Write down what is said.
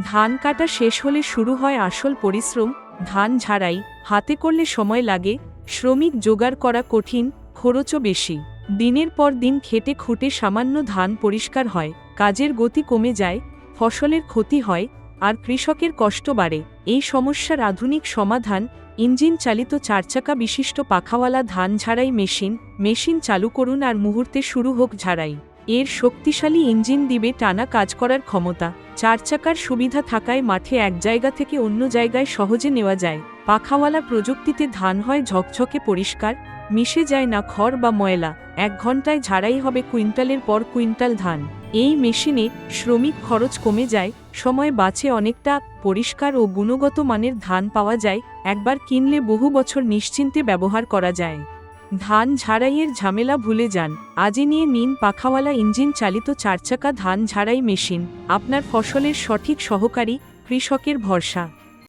ধান কাটা শেষ হলে শুরু হয় আসল পরিশ্রম, ধান ঝাড়াই, হাতে করলে সময় লাগে, শ্রমিক জোগাড় করা কঠিন, খরচও বেশি। দিনের পর দিন খেটে খুঁটে সামান্য ধান পরিষ্কার হয়, কাজের গতি কমে যায়, ফসলের ক্ষতি হয়, আর কৃষকের কষ্ট বাড়ে। এই সমস্যার আধুনিক সমাধান, ইঞ্জিন চালিত চারচাকা বিশিষ্ট পাখাওয়ালা ধান ঝাড়াই মেশিন মেশিন চালু করুন আর মুহূর্তে শুরু হোক ঝাড়াই। এর শক্তিশালী ইঞ্জিন দিবে টানা কাজ করার ক্ষমতা। চার চাকার সুবিধা থাকায় মাঠে এক জায়গা থেকে অন্য জায়গায় সহজে নেওয়া যায়। পাখাওয়ালা প্রযুক্তিতে ধান হয় ঝকঝকে পরিষ্কার, মিশে যায় না খড় বা ময়লা। এক ঘন্টায় ঝাড়াই হবে কুইন্টালের পর কুইন্টাল ধান। এই মেশিনে শ্রমিক খরচ কমে যায়, সময় বাঁচে অনেকটা, পরিষ্কার ও গুণগত মানের ধান পাওয়া যায়। একবার কিনলে বহু বছর নিশ্চিন্তে ব্যবহার করা যায়। ধান ঝাড়াইয়ের ঝামেলা ভুলে যান। আজই নিয়ে নিন পাখাওয়ালা ইঞ্জিন চালিত চারচাকা ধান ঝাড়াই মেশিন। আপনার ফসলের সঠিক সহকারী, কৃষকের ভরসা।